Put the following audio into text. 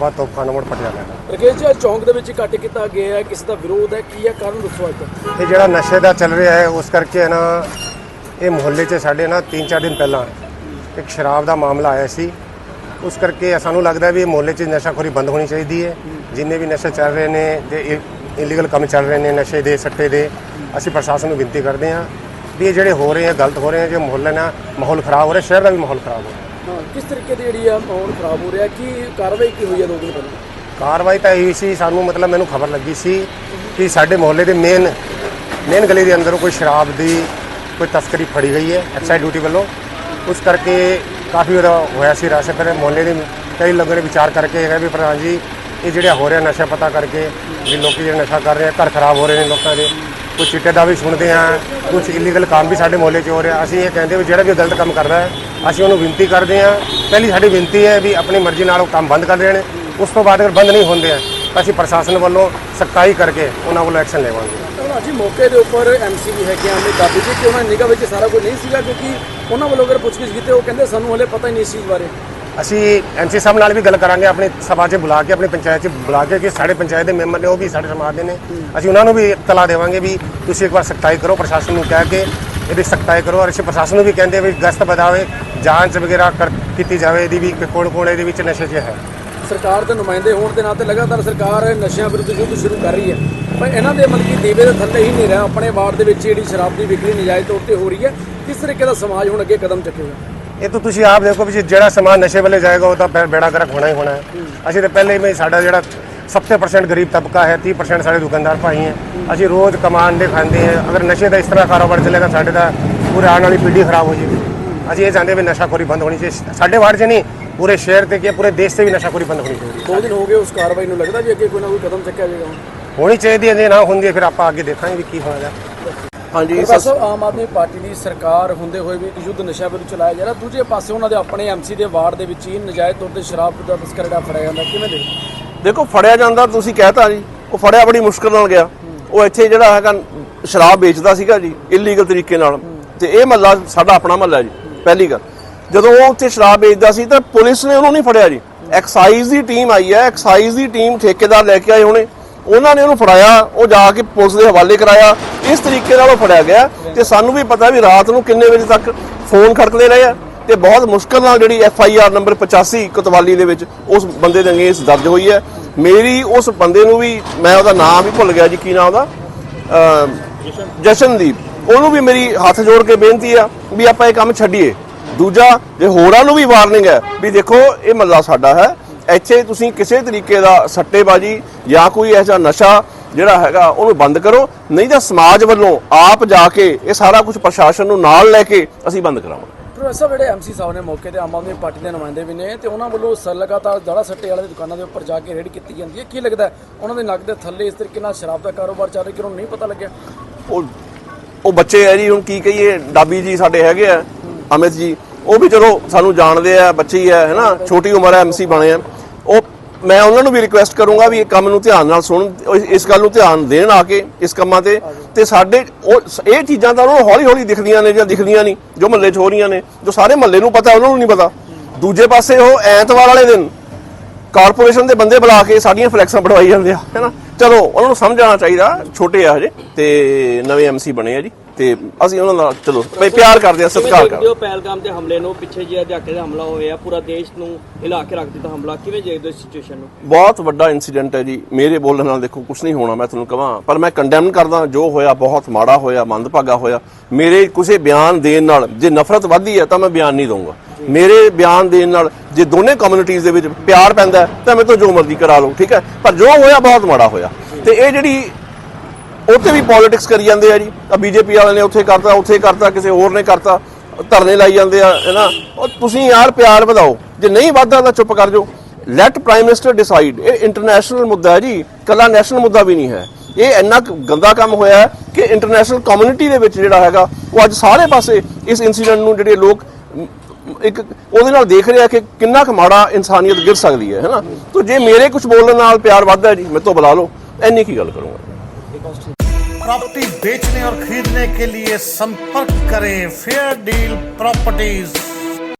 ਬਾਅਦ ਤੋਪਖਾਨਾ ਮੋੜ ਪਟਿਆਲਾ ਦਾ ਰਕੇਸ਼ ਜੀ ਅੱਜ ਚੌਂਕ ਦੇ ਵਿੱਚ ਇਕੱਠ ਕੀਤਾ ਗਿਆ ਹੈ। ਕਿਸੇ ਦਾ ਵਿਰੋਧ ਹੈ? ਕੀ ਹੈ? ਕਾਰਨ ਦੱਸੋ ਅੱਜ ਤੱਕ। ਇਹ ਜਿਹੜਾ ਨਸ਼ੇ ਦਾ ਚੱਲ ਰਿਹਾ ਹੈ ਉਸ ਕਰਕੇ ਨਾ ਇਹ ਮੁਹੱਲੇ 'ਚ ਸਾਡੇ ਨਾ 3-4 ਦਿਨ ਪਹਿਲਾਂ ਇੱਕ ਸ਼ਰਾਬ ਦਾ ਮਾਮਲਾ ਆਇਆ ਸੀ। ਉਸ ਕਰਕੇ ਸਾਨੂੰ ਲੱਗਦਾ ਵੀ ਇਹ ਮੁਹੱਲੇ 'ਚ ਨਸ਼ਾਖੋਰੀ ਬੰਦ ਹੋਣੀ ਚਾਹੀਦੀ ਹੈ। ਜਿੰਨੇ ਵੀ ਨਸ਼ੇ ਚੱਲ ਰਹੇ ਨੇ ਜੇ ਇਲੀਗਲ ਕੰਮ ਚੱਲ ਰਹੇ ਨੇ ਨਸ਼ੇ ਦੇ ਸੱਟੇ ਦੇ ਅਸੀਂ ਪ੍ਰਸ਼ਾਸਨ ਨੂੰ ਬੇਨਤੀ ਕਰਦੇ ਹਾਂ ਵੀ ਇਹ ਜਿਹੜੇ ਹੋ ਰਹੇ ਆ ਗਲਤ ਹੋ ਰਹੇ ਆ ਜੇ ਮੁਹੱਲੇ ਨਾਲ ਮਾਹੌਲ ਖਰਾਬ ਹੋ ਰਿਹਾ ਸ਼ਹਿਰ ਦਾ ਵੀ ਮਾਹੌਲ ਖਰਾਬ ਹੋ ਰਿਹਾ। ਹਾਂ, ਕਿਸ ਤਰੀਕੇ ਦੀ ਜਿਹੜੀ ਆ ਮਾਹੌਲ ਖਰਾਬ ਹੋ ਰਿਹਾ? ਕੀ ਕਾਰਵਾਈ ਕੀ ਹੋਈ ਹੈ ਦੋ ਦਿਨ ਕਾਰਵਾਈ ਤਾਂ ਇਹੀ ਸੀ, ਸਾਨੂੰ ਮਤਲਬ ਮੈਨੂੰ ਖਬਰ ਲੱਗੀ ਸੀ ਕਿ ਸਾਡੇ ਮੁਹੱਲੇ ਦੇ ਮੇਨ ਮੇਨ ਗਲੀ ਦੇ ਅੰਦਰ ਕੋਈ ਸ਼ਰਾਬ ਦੀ ਕੋਈ ਤਸਕਰੀ ਫੜੀ ਗਈ ਹੈ ਐਕਸਾਈਜ਼ ਡਿਊਟੀ ਵੱਲੋਂ। ਉਸ ਕਰਕੇ ਕਾਫੀ ਉਹਦਾ ਹੋਇਆ ਸੀ ਰਸ਼, ਫਿਰ ਮੁਹੱਲੇ ਦੇ ਕਈ ਲੋਕਾਂ ਨੇ ਵਿਚਾਰ ਕਰਕੇ ਹੈਗਾ ਵੀ ਪ੍ਰਧਾਨ ਜੀ, ਇਹ ਜਿਹੜਾ ਹੋ ਰਿਹਾ ਨਸ਼ਾ ਪਤਾ ਕਰਕੇ ਵੀ ਲੋਕੀ ਜਿਹੜਾ ਨਸ਼ਾ ਕਰ ਰਹੇ ਆ, ਘਰ ਖਰਾਬ ਹੋ ਰਹੇ ਨੇ ਲੋਕਾਂ ਦੇ। ਕੁਝ ਚਿੱਟੇ ਦਾ ਵੀ ਸੁਣਦੇ ਹਾਂ ਕੁਝ ਇਲੀਗਲ ਕੰਮ ਵੀ ਸਾਡੇ ਮੁਹੱਲੇ 'ਚ ਹੋ ਰਿਹਾ। ਅਸੀਂ ਇਹ ਕਹਿੰਦੇ ਵੀ ਜਿਹੜਾ ਵੀ ਗਲਤ ਕੰਮ ਕਰਦਾ ਹੈ, ਅਸੀਂ ਉਹਨੂੰ ਬੇਨਤੀ ਕਰਦੇ ਹਾਂ। ਪਹਿਲੀ ਸਾਡੀ ਬੇਨਤੀ ਹੈ ਵੀ ਆਪਣੀ ਮਰਜ਼ੀ ਨਾਲ ਉਹ ਕੰਮ ਬੰਦ ਕਰ ਦੇਣ। ਉਸ ਤੋਂ ਬਾਅਦ ਅਗਰ ਬੰਦ ਨਹੀਂ ਹੁੰਦੇ ਆ, ਤਾਂ ਅਸੀਂ ਪ੍ਰਸ਼ਾਸਨ ਵੱਲੋਂ ਸਖਤਾਈ ਕਰਕੇ ਉਹਨਾਂ ਵੱਲੋਂ ਐਕਸ਼ਨ ਲਵਾਂਗੇ। ਹੁਣ ਅੱਜ ਮੌਕੇ ਦੇ ਉੱਪਰ ਐਮਸੀ ਵੀ ਹੈਗੇ ਆਮੇ ਦਾਬੀ ਜੀ, ਕਿ ਉਹਨਾਂ ਦੀ ਨਿਗਾਹ ਵਿੱਚ ਸਾਰਾ ਕੁਝ ਨਹੀਂ ਸੀਗਾ, ਕਿਉਂਕਿ ਉਹਨਾਂ ਵੱਲੋਂ ਅਗਰ ਪੁੱਛਗਿੱਛ ਕੀਤੀ, ਉਹ ਕਹਿੰਦੇ ਸਾਨੂੰ ਹਲੇ ਪਤਾ ਹੀ ਨਹੀਂ ਇਸ ਚੀਜ਼ ਬਾਰੇ। ਅਸੀਂ ਐਮਸੀ ਸਾਹਿਬ ਨਾਲ ਵੀ ਗੱਲ ਕਰਾਂਗੇ, ਆਪਣੇ ਸਭਾ 'ਚ ਬੁਲਾ ਕੇ, ਆਪਣੀ ਪੰਚਾਇਤ 'ਚ ਬੁਲਾ ਕੇ ਕਿ ਸਾਡੇ ਪੰਚਾਇਤ ਦੇ ਮੈਂਬਰ ਨੇ, ਉਹ ਵੀ ਸਾਡੇ ਸਮਾਜ ਦੇ ਨੇ। ਅਸੀਂ ਉਹਨਾਂ ਨੂੰ ਵੀ ਇਤਲਾ ਦੇਵਾਂਗੇ ਵੀ ਤੁਸੀਂ ਇੱਕ ਵਾਰ ਸਖਤਾਈ ਕਰੋ, ਪ੍ਰਸ਼ਾਸਨ ਨੂੰ ਕਹਿ ਕੇ ਇਹਦੀ ਸਖਤਾਈ ਕਰੋ। ਔਰ ਅਸੀਂ ਪ੍ਰਸ਼ਾਸਨ ਨੂੰ ਵੀ ਕਹਿੰਦੇ ਵੀ ਗਸ਼ਤ ਵਧਾਵੇ, ਜਾਂਚ ਵਗੈਰਾ ਕਰ, ਕੀਤੀ ਜਾਵੇ, ਇਹਦੀ ਵੀ ਕਿ ਕੌਣ ਕੌਣ ਇਹਦੇ ਵਿੱਚ ਨਸ਼ੇ 'ਚ ਹੈ। ਸਰਕਾਰ ਦੇ ਨੁਮਾਇੰਦੇ ਹੋਣ ਦੇ ਨਾਤੇ ਲਗਾਤਾਰ ਸਰਕਾਰ ਨਸ਼ਿਆਂ ਵਿਰੁੱਧ ਯੁੱਧ ਸ਼ੁਰੂ ਕਰ ਰਹੀ ਹੈ। ਪਰ ਇਹਨਾਂ ਦੇ ਮਤਲਬ ਕਿ ਦੀਵੇ ਦੇ ਥੱਲੇ ਹੀ ਨਹੀਂ ਰਿਹਾ, ਆਪਣੇ ਵਾਰਡ ਦੇ ਵਿੱਚ ਜਿਹੜੀ ਸ਼ਰਾਬ ਦੀ ਵਿਕਰੀ ਨਜਾਇਜ਼ ਤੌਰ ਤੇ ਹੋ ਰਹੀ ਹੈ, ਕਿਸ ਤਰੀਕੇ ਦਾ ਸਮਾਜ ਹੁਣ ਅੱਗੇ ਕਦਮ ਚੱਕੇਗਾ? ਇਹ ਤਾਂ ਤੁਸੀਂ ਆਪ ਦੇਖੋ ਵੀ ਜਿਹੜਾ ਸਮਾਨ ਨਸ਼ੇ ਵੱਲੇ ਜਾਏਗਾ ਉਹ ਤਾਂ ਬੇੜਾ ਗਰਕ ਹੋਣਾ ਹੀ ਹੋਣਾ ਹੈ। ਅਸੀਂ ਤਾਂ ਪਹਿਲੇ ਹੀ ਸਾਡਾ ਜਿਹੜਾ 70% ਗਰੀਬ ਤਬਕਾ ਹੈ 30% ਸਾਡੇ ਦੁਕਾਨਦਾਰ ਭਾਈ ਹੈ। ਅਸੀਂ ਰੋਜ਼ ਕਮਾਨ ਦੇ ਖਾਂਦੇ ਹਾਂ। ਅਗਰ ਨਸ਼ੇ ਦਾ ਇਸ ਤਰ੍ਹਾਂ ਕਾਰੋਬਾਰ ਚੱਲੇਗਾ ਸਾਡੇ ਦਾ ਪੂਰੇ ਆਉਣ ਵਾਲੀ ਪੀੜ੍ਹੀ ਖਰਾਬ ਹੋ ਜਾਏਗੀ। ਅਸੀਂ ਇਹ ਚਾਹੁੰਦੇ ਵੀ ਨਸ਼ਾਖੋਰੀ ਬੰਦ ਹੋਣੀ ਚਾਹੀਦੀ ਸਾਡੇ ਵਾਰਡ 'ਚ ਨਹੀਂ ਪੂਰੇ ਸ਼ਹਿਰ ਤੇ ਕੀ ਪੂਰੇ ਦੇਸ਼ ਤੇ ਵੀ ਨਸ਼ਾਖੋਰੀ ਬੰਦ ਹੋਣੀ ਚਾਹੀਦੀ ਦੋ ਦਿਨ ਹੋ ਗਏ ਉਸ ਕਾਰਵਾਈ ਨੂੰ ਲੱਗਦਾ ਵੀ ਅੱਗੇ ਕੋਈ ਨਾ ਕੋਈ ਕਦਮ ਚੱਕਿਆ ਜਾਏਗਾ ਹੁਣ? ਚਾਹੀਦੀ ਹੈ ਜੇ ਨਾ ਹੁੰਦੀ ਹੈ ਫਿਰ ਆਪਾਂ ਅੱਗੇ ਦੇਖਾਂਗੇ ਵੀ ਕੀ ਹੋਣਾ ਹਾਂਜੀ ਸਾਹਿਬ ਆਮ ਆਦਮੀ ਪਾਰਟੀ ਦੀ ਸਰਕਾਰ ਹੁੰਦੇ ਹੋਏ ਵੀ ਯੁੱਧ ਨਸ਼ਾ ਵਿਰੁੱਧ ਚਲਾਇਆ ਜਾ ਰਿਹਾ। ਦੂਜੇ ਪਾਸੇ ਉਹਨਾਂ ਦੇ ਆਪਣੇ ਐਮਸੀ ਦੇ ਵਾਰਡ ਦੇ ਵਿੱਚ ਹੀ ਨਜਾਇਜ਼ ਤੌਰ ਤੇ ਸ਼ਰਾਬ ਦਾ ਤਸਕਰ ਜਿਹੜਾ ਫੜਿਆ ਜਾਂਦਾ। ਕਿਵੇਂ ਦੇ ਦੇਖੋ ਫੜਿਆ ਜਾਂਦਾ ਤੁਸੀਂ ਕਹਿਤਾ ਜੀ। ਉਹ ਫੜਿਆ ਬੜੀ ਮੁਸ਼ਕਲ ਨਾਲ ਗਿਆ। ਉਹ ਇੱਥੇ ਜਿਹੜਾ ਹੈਗਾ ਸ਼ਰਾਬ ਵੇਚਦਾ ਸੀਗਾ ਜੀ ਇਲੀਗਲ ਤਰੀਕੇ ਨਾਲ। ਤੇ ਇਹ ਮਹੱਲਾ ਸਾਡਾ ਆਪਣਾ ਮਹੱਲਾ ਜੀ ਪਹਿਲੀ ਗੱਲ। ਜਦੋਂ ਉਹ ਉੱਥੇ ਸ਼ਰਾਬ ਵੇਚਦਾ ਸੀ ਤਾਂ ਪੁਲਿਸ ਨੇ ਉਹਨੂੰ ਨਹੀਂ ਫੜਿਆ ਜੀ। ਐਕਸਾਈਜ਼ ਦੀ ਟੀਮ ਆਈ ਹੈ ਐਕਸਾਈਜ਼ ਦੀ ਟੀਮ ਠੇਕੇਦਾਰ ਲੈ ਕੇ ਆਏ ਹੋਣੇ। ਉਹਨਾਂ ਨੇ ਉਹਨੂੰ ਫੜਾਇਆ, ਉਹ ਜਾ ਕੇ ਪੁਲਿਸ ਦੇ ਹਵਾਲੇ ਕਰਾਇਆ। ਇਸ ਤਰੀਕੇ ਨਾਲ ਉਹ ਫੜਿਆ ਗਿਆ ਤੇ ਸਾਨੂੰ ਵੀ ਪਤਾ ਵੀ ਰਾਤ ਨੂੰ ਕਿੰਨੇ ਵਜੇ ਤੱਕ ਫੋਨ ਖੜਕਦੇ ਰਹੇ ਆ ਤੇ ਬਹੁਤ ਮੁਸ਼ਕਲ ਨਾਲ ਜਿਹੜੀ ਐਫ ਆਈ ਆਰ ਨੰਬਰ 85 ਕੋਤਵਾਲੀ ਦੇ ਵਿੱਚ ਉਸ ਬੰਦੇ ਦੇ ਅੰਗੇਸ ਦਰਜ ਹੋਈ ਹੈ। ਮੇਰੀ ਉਸ ਬੰਦੇ ਨੂੰ ਵੀ ਮੈਂ ਉਹਦਾ ਨਾਮ ਵੀ ਭੁੱਲ ਗਿਆ ਜੀ, ਕੀ ਨਾਮ ਉਹਦਾ? ਜਸ਼ਨਦੀਪ। ਉਹਨੂੰ ਵੀ ਮੇਰੀ ਹੱਥ ਜੋੜ ਕੇ ਬੇਨਤੀ ਆ ਵੀ ਆਪਾਂ ਇਹ ਕੰਮ ਛੱਡੀਏ। ਦੂਜਾ, ਜੇ ਹੋਰਾਂ ਨੂੰ ਵੀ ਵਾਰਨਿੰਗ ਹੈ ਵੀ ਦੇਖੋ, ਇਹ ਮੱਲਾ ਸਾਡਾ ਹੈ। ਇੱਥੇ ਤੁਸੀਂ ਕਿਸੇ ਤਰੀਕੇ ਦਾ ਸੱਟੇਬਾਜੀ ਜਾਂ ਕੋਈ ਐਸਾ ਨਸ਼ਾ ਜਿਹੜਾ ਹੈਗਾ ਉਹਨੂੰ ਬੰਦ ਕਰੋ ਨਹੀਂ ਤਾਂ ਸਮਾਜ ਵੱਲੋਂ ਆਪ ਜਾ ਕੇ ਇਹ ਸਾਰਾ ਕੁਝ ਪ੍ਰਸ਼ਾਸਨ ਨੂੰ ਨਾਲ ਲੈ ਕੇ ਅਸੀਂ ਬੰਦ ਕਰਾਵਾਂਗੇ। ਪ੍ਰੋਫੈਸਰ ਜਿਹੜੇ ਐਮਸੀ ਸਾਹਿਬ ਨੇ ਮੌਕੇ ਤੇ ਆਮ ਆਦਮੀ ਪਾਰਟੀ ਦੇ ਨੁਮਾਇੰਦੇ ਵੀ ਨੇ ਤੇ ਉਹਨਾਂ ਵੱਲੋਂ ਸਰ ਲਗਾਤਾਰ ਦਾੜਾ ਸੱਟੇ ਵਾਲੇ ਦੀ ਦੁਕਾਨਾਂ ਦੇ ਉੱਪਰ ਜਾ ਕੇ ਰੇਡ ਕੀਤੀ ਜਾਂਦੀ ਹੈ। ਕੀ ਲੱਗਦਾ? ਉਹਨਾਂ ਦੇ ਨੱਕ ਦੇ ਥੱਲੇ ਇਸ ਤਰੀਕੇ ਨਾਲ ਸ਼ਰਾਬ ਦਾ ਕਾਰੋਬਾਰ ਚੱਲ ਰਿਹਾ ਕਿ ਉਹਨਾਂ ਨਹੀਂ ਪਤਾ ਲੱਗਿਆ? ਉਹ ਉਹ ਬੱਚੇ ਆ ਜੀ ਹੁਣ ਕੀ ਕਹੀਏ? ਡਾਬੀ ਜੀ ਸਾਡੇ ਹੈਗੇ ਆ ਅਮਿਤ ਜੀ। ਉਹ ਵੀ ਚਲੋ ਸਾਨੂੰ ਜਾਣਦੇ ਆ ਬੱਚੇ ਹੀ ਆ ਹੈਨਾ ਛੋਟੀ ਉਮਰ ਹੈ ਐਮਸੀ ਬਣੇ ਆ। ਮੈਂ ਉਹਨਾਂ ਨੂੰ ਵੀ ਰਿਕੁਐਸਟ ਕਰੂੰਗਾ ਵੀ ਇਹ ਕੰਮ ਨੂੰ ਧਿਆਨ ਨਾਲ ਸੁਣ ਇਸ- ਗੱਲ ਨੂੰ ਧਿਆਨ ਦੇਣ ਆ ਕੇ ਇਸ ਕੰਮਾਂ ਤੇ। ਤੇ ਸਾਡੇ ਉਹ ਇਹ ਚੀਜ਼ਾਂ ਤਾਂ ਉਹਨਾਂ ਨੂੰ ਹੌਲੀ ਹੌਲੀ ਦਿਖਦੀਆਂ ਨੇ ਜਾਂ ਦਿਖਦੀਆਂ ਨਹੀਂ, ਜੋ ਮਹੱਲੇ 'ਚ ਹੋ ਰਹੀਆਂ ਨੇ, ਜੋ ਸਾਰੇ ਮਹੱਲੇ ਨੂੰ ਪਤਾ, ਉਹਨਾਂ ਨੂੰ ਨਹੀਂ ਪਤਾ। ਦੂਜੇ ਪਾਸੇ ਉਹ ਐਤਵਾਰ ਵਾਲੇ ਦਿਨ, ਕਾਰਪੋਰੇਸ਼ਨ ਦੇ ਬੰਦੇ ਬੁਲਾ ਕੇ ਸਾਡੀਆਂ ਫਲੈਕਸਾਂ ਬਣਵਾਈ ਜਾਂਦੇ ਆ ਹੈਨਾ ਚਲੋ ਉਹਨਾਂ ਨੂੰ ਸਮਝ ਆਉਣਾ ਚਾਹੀਦਾ ਛੋਟੇ ਆ ਹਜੇ ਤੇ ਨਵੇਂ ਐਮਸੀ ਬਣੇ ਆ ਜੀ ਤੇ ਅਸੀਂ ਉਹਨਾਂ ਨਾਲ ਚਲੋ ਪ- ਪਿਆਰ ਕਰਦੇ ਆ ਸਤਿਕਾਰ ਕਰਦੇ ਹੋ ਪਹਿਲਗਾਮ ਦੇ ਹਮਲੇ ਨੂੰ ਪਿੱਛੇ ਜਿਹੇ ਦਿਹਾਕੇ ਦਾ ਹਮਲਾ ਹੋਇਆ ਪੂਰਾ ਦੇਸ਼ ਨੂੰ ਹਿਲਾ ਕੇ ਰੱਖ ਦਿੱਤਾ ਹਮਲਾ ਕਿਵੇਂ ਦੇਖਦੇ ਹੋ ਸਿਚੁਏਸ਼ਨ ਨੂੰ? ਬਹੁਤ ਵੱਡਾ ਇਨਸੀਡੈਂਟ ਹੈ ਜੀ ਮੇਰੇ ਬੋਲਣ ਨਾਲ ਦੇਖੋ ਕੁਝ ਨਹੀਂ ਹੋਣਾ ਮੈਂ ਤੁਹਾਨੂੰ ਕਹਾਂ ਪਰ ਮੈਂ ਕੰਡੈਮ ਕਰਦਾ ਜੋ ਹੋਇਆ ਬਹੁਤ ਮਾੜਾ ਹੋਇਆ ਮੰਦਭਾਗਾ ਹੋਇਆ ਮੇਰੇ ਕਿਸੇ ਬਿਆਨ ਦੇਣ ਨਾਲ ਜੇ ਨਫ਼ਰਤ ਵੱਧਦੀ ਹੈ ਤਾਂ ਮੈਂ ਬਿਆਨ ਨਹੀਂ ਦਊਂਗਾ। ਮੇਰੇ ਬਿਆਨ ਦੇਣ ਨਾਲ ਜੇ ਦੋਨੇ ਕਮਿਊਨਿਟੀਆਂ ਦੇ ਵਿੱਚ ਪਿਆਰ ਪੈਂਦਾ ਤਾਂ ਮੇਰੇ ਤੋਂ ਜੋ ਮਰਜ਼ੀ ਕਰਾ ਲਓ, ਠੀਕ ਹੈ? ਪਰ ਜੋ ਹੋਇਆ, ਬਹੁਤ ਮਾੜਾ ਹੋਇਆ। ਤੇ ਇਹ ਜਿਹੜੀ ਉੱਥੇ ਵੀ ਪੋਲਿਟਿਕਸ ਕਰੀ ਜਾਂਦੇ ਆ ਜੀ ਆ ਬੀਜੇਪੀ ਵਾਲਿਆਂ ਨੇ ਉੱਥੇ ਕਰਤਾ ਉੱਥੇ ਕਰਤਾ, ਕਿਸੇ ਹੋਰ ਨੇ ਕਰਤਾ, ਧਰਨੇ ਲਾਈ ਜਾਂਦੇ ਆ ਹੈਨਾ ਉਹ ਤੁਸੀਂ ਯਾਰ ਪਿਆਰ ਵਧਾਓ, ਜੇ ਨਹੀਂ ਵੱਧਦਾ ਤਾਂ ਚੁੱਪ ਕਰ ਜਾਓ। ਲੈਟ ਪ੍ਰਾਈਮ ਮਿਨਿਸਟਰ ਡਿਸਾਈਡ ਇਹ ਇੰਟਰਨੈਸ਼ਨਲ ਮੁੱਦਾ ਹੈ ਜੀ ਕੱਲਾ ਨੈਸ਼ਨਲ ਮੁੱਦਾ ਵੀ ਨਹੀਂ ਹੈ। ਇਹ ਇੰਨਾ ਗੰਦਾ ਕੰਮ ਹੋਇਆ ਕਿ ਇੰਟਰਨੈਸ਼ਨਲ ਕਮਿਊਨਿਟੀ ਦੇ ਵਿੱਚ ਜਿਹੜਾ ਹੈਗਾ, ਉਹ ਅੱਜ ਸਾਰੇ ਪਾਸੇ ਇਸ ਇਨਸੀਡੈਂਟ ਨੂੰ ਜਿਹੜੇ ਲੋਕ ਇੱਕ ਉਹਦੇ ਨਾਲ ਦੇਖ ਰਿਹਾ ਕਿ ਕਿੰਨਾ ਕੁ ਮਾੜਾ ਇਨਸਾਨੀਅਤ ਗਿਰ ਸਕਦੀ ਹੈ ਹੈਨਾ ਤਾਂ ਜੇ ਮੇਰੇ ਕੁਝ ਬੋਲਣ ਨਾਲ ਪਿਆਰ ਵੱਧਦਾ ਜੀ ਮੇਰੇ ਤੋਂ ਬੁਲਾ ਲਓ ਇੰਨੀ ਕੀ ਗੱਲ ਕਰੂੰਗਾ प्रॉपर्टी बेचने और खरीदने के लिए संपर्क करें फेयर डील प्रॉपर्टीज